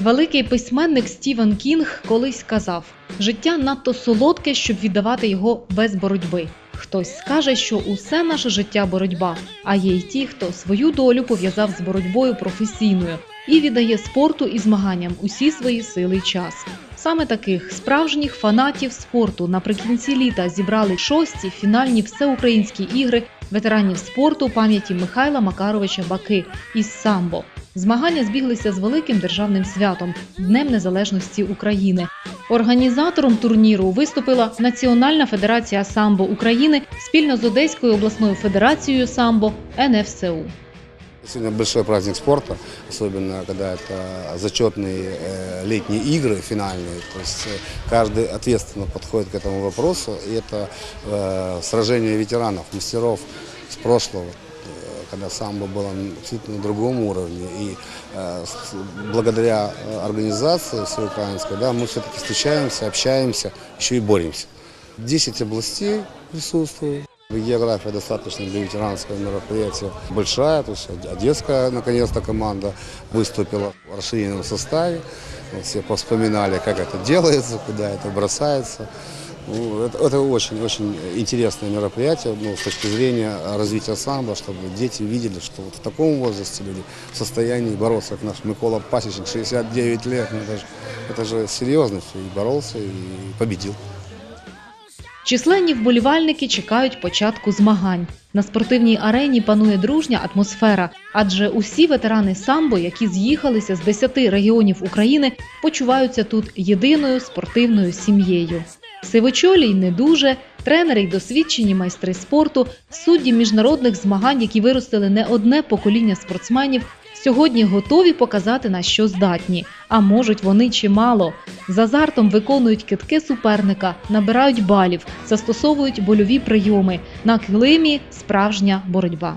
Великий письменник Стівен Кінг колись казав: життя надто солодке, щоб віддавати його без боротьби. Хтось скаже, що усе наше життя боротьба, а є й ті, хто свою долю пов'язав з боротьбою професійною і віддає спорту і змаганням усі свої сили й час. Саме таких справжніх фанатів спорту наприкінці літа зібрали шості фінальні всеукраїнські ігри ветеранів спорту пам'яті Михайла Макаровича Баки із самбо. Змагання збіглися з великим державним святом Днем Незалежності України. Організатором турніру виступила Національна федерація самбо України спільно з Одеською обласною федерацією самбо НФСУ. Сегодня большой праздник спорта, особенно когда это зачетные э, летние игры финальные. То есть э, каждый ответственно подходит к этому вопросу. И это э, сражение ветеранов, мастеров с прошлого, э, Когда самбо было на другом уровне. И э, благодаря э, организации всеукраинской, да, мы все-таки встречаемся, общаемся, еще и боремся. 10 областей присутствуют. География достаточно для ветеранского мероприятия большая, то есть одесская наконец-то команда выступила в расширенном составе. Все повспоминали, как это делается, куда это бросается. Ну, это, это очень-очень интересное мероприятие ну, с точки зрения развития самбо, чтобы дети видели, что вот в таком возрасте люди в состоянии бороться, как наш Микола Пасечник, 69 лет, ну, это, же, это же серьезно все, и боролся, и победил. Численні вболівальники чекають початку змагань. На спортивній арені панує дружня атмосфера, адже усі ветерани самбо, які з'їхалися з 10 регіонів України, почуваються тут єдиною спортивною сім'єю. Сивочолі й не дуже, тренери й досвідчені майстри спорту, судді міжнародних змагань, які виростили не одне покоління спортсменів, сьогодні готові показати на що здатні, а можуть вони чимало. З азартом виконують китки суперника, набирають балів, застосовують больові прийоми. На килимі справжня боротьба.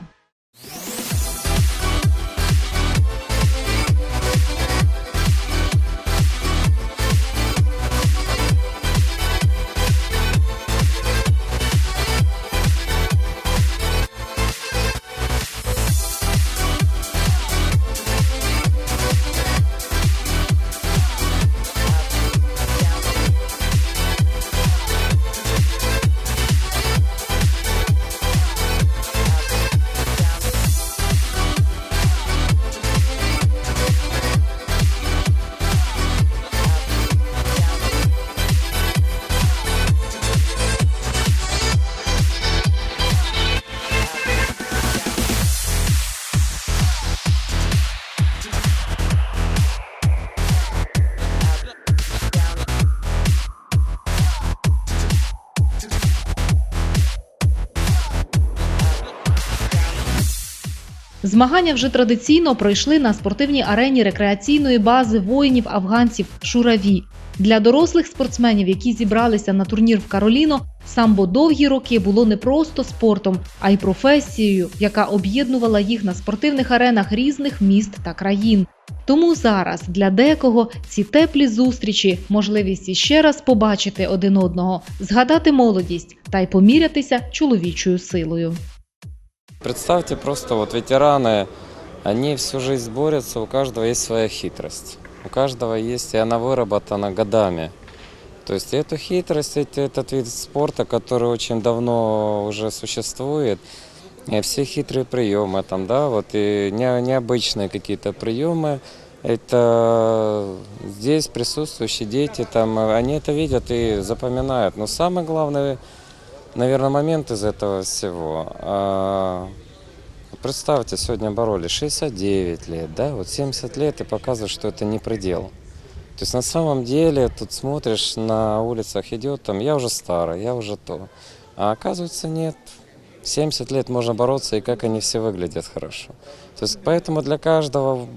Змагання вже традиційно пройшли на спортивній арені рекреаційної бази воїнів-афганців Шураві. Для дорослих спортсменів, які зібралися на турнір в Кароліно, самбо довгі роки було не просто спортом, а й професією, яка об'єднувала їх на спортивних аренах різних міст та країн. Тому зараз для декого ці теплі зустрічі можливість іще раз побачити один одного, згадати молодість та й помірятися чоловічою силою. Представьте просто вот ветераны, они всю жизнь борются, у каждого есть своя хитрость. У каждого есть, и она выработана годами. То есть эту хитрость, эти- этот вид спорта, который очень давно уже существует, и все хитрые приемы там, да, вот и не- необычные какие-то приемы, это здесь присутствующие дети, там, они это видят и запоминают. Но самый главный наверное, момент из этого всего. А, Представьте, сегодня боролись 69 лет, да, вот 70 лет и показывают, что это не предел. То есть на самом деле тут смотришь на улицах идет там, я уже старый, я уже то. А оказывается нет. 70 лет можно бороться, и как они все выглядят хорошо. То есть поэтому для каждого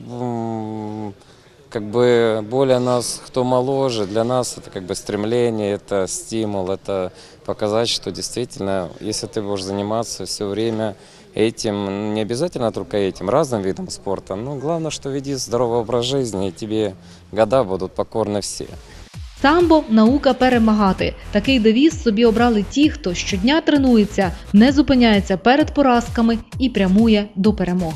как бы более нас, кто моложе, для нас это как бы стремление, это стимул, это показать, что действительно, если ты будешь заниматься все время этим, не обязательно только этим, разным видом спорта, но главное, что веди здоровый образ жизни, и тебе года будут покорны все. Самбо наука перемагати. Такий девіз собі обрали ті, хто щодня тренується, не зупиняється перед поразками і прямує до перемог.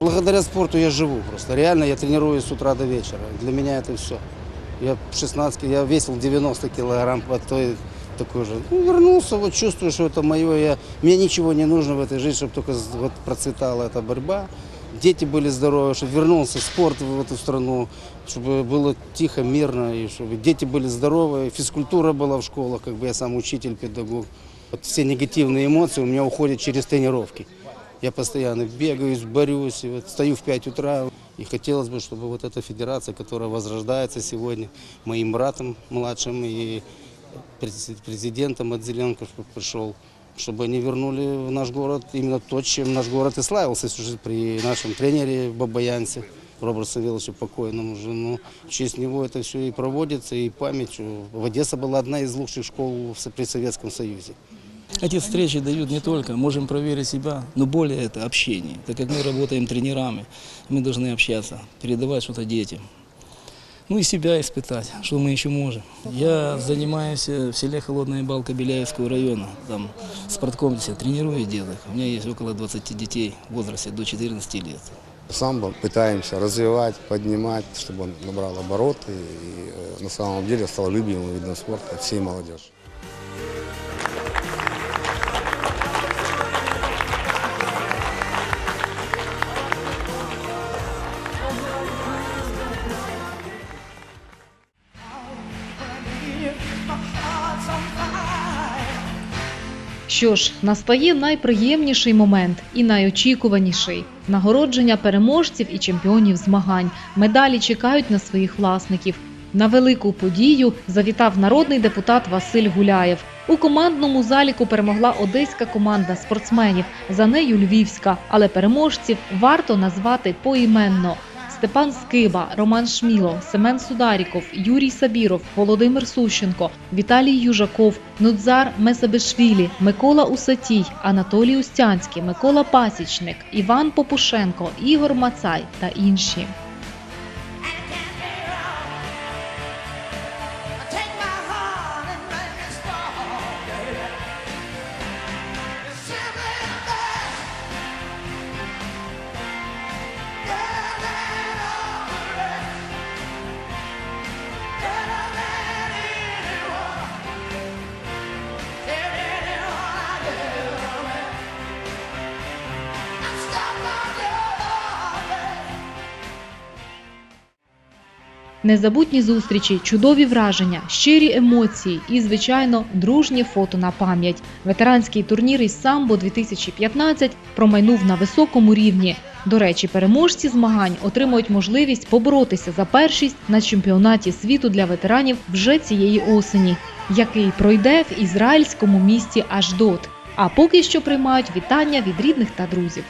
Благодаря спорту я живу просто. Реально я тренируюсь с утра до вечера. Для меня это все. Я в 16, я весил 90 килограмм, а то и такой же. Ну, вернулся, вот чувствую, что это мое. Я, мне ничего не нужно в этой жизни, чтобы только с- вот процветала эта борьба. Дети были здоровы, чтобы вернулся спорт в эту страну, чтобы было тихо, мирно, и чтобы дети были здоровы, физкультура была в школах, как бы я сам учитель, педагог. Вот все негативные эмоции у меня уходят через тренировки. Я постоянно бегаюсь, борюсь, и вот встаю в 5 утра. И хотелось бы, чтобы вот эта федерация, которая возрождается сегодня моим братом младшим и през- президентом от Зеленко чтобы пришел, чтобы они вернули в наш город именно то, чем наш город и славился жизнь при нашем тренере Бабаянце. Роберт Савеловичу покойному уже. Ну, в честь него это все и проводится, и память. В Одесса была одна из лучших школ при Советском Союзе. Эти встречи дают не только, можем проверить себя, но более это общение. Так как мы работаем тренерами, мы должны общаться, передавать что-то детям. Ну и себя испытать, что мы еще можем. Я занимаюсь э, в селе Холодная Балка Беляевского района, там спорткомплексе, тренирую деток. У меня есть около 20 детей в возрасте до 14 лет. Самбо пытаемся развивать, поднимать, чтобы он набрал обороты и э, на самом деле стал любимым видом спорта всей молодежи. Що ж, настає найприємніший момент і найочікуваніший нагородження переможців і чемпіонів змагань. Медалі чекають на своїх власників. На велику подію завітав народний депутат Василь Гуляєв. У командному заліку перемогла одеська команда спортсменів, за нею львівська, але переможців варто назвати поіменно. Степан Скиба, Роман Шміло, Семен Сударіков, Юрій Сабіров, Володимир Сущенко, Віталій Южаков, Нудзар Месабешвілі, Микола Усатій, Анатолій Устянський, Микола Пасічник, Іван Попушенко, Ігор Мацай та інші. Незабутні зустрічі, чудові враження, щирі емоції і, звичайно, дружнє фото на пам'ять. Ветеранський турнір із самбо 2015 промайнув на високому рівні. До речі, переможці змагань отримують можливість поборотися за першість на чемпіонаті світу для ветеранів вже цієї осені, який пройде в ізраїльському місті Аждот. А поки що приймають вітання від рідних та друзів.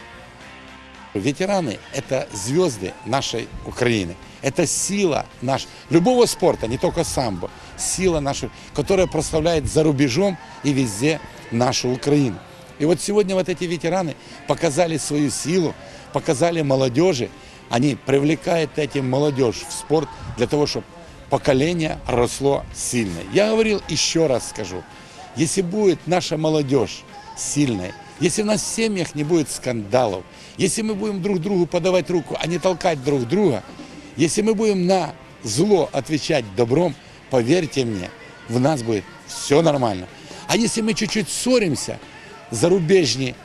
Ветераны – это звезды нашей Украины. Это сила наш, любого спорта, не только самбо. Сила наша, которая прославляет за рубежом и везде нашу Украину. И вот сегодня вот эти ветераны показали свою силу, показали молодежи. Они привлекают этим молодежь в спорт для того, чтобы поколение росло сильное. Я говорил, еще раз скажу, если будет наша молодежь сильной, если у нас в семьях не будет скандалов, если мы будем друг другу подавать руку, а не толкать друг друга, если мы будем на зло отвечать добром, поверьте мне, в нас будет все нормально. А если мы чуть-чуть ссоримся, зарубежні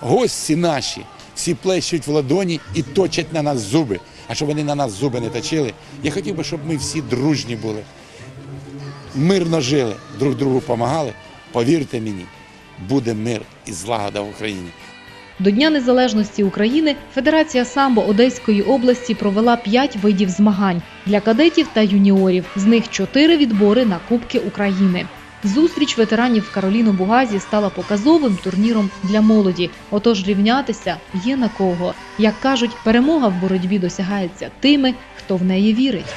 гості наші всі плещуть в ладоні і точать на нас зуби. А щоб вони на нас зуби не точили, я хотів би, щоб ми всі дружні були, мирно жили, друг другу допомагали. Повірте мені, буде мир і злагода в Україні. До Дня Незалежності України Федерація самбо Одеської області провела п'ять видів змагань для кадетів та юніорів. З них чотири відбори на Кубки України. Зустріч ветеранів в Кароліно Бугазі стала показовим турніром для молоді. Отож рівнятися є на кого. Як кажуть, перемога в боротьбі досягається тими, хто в неї вірить.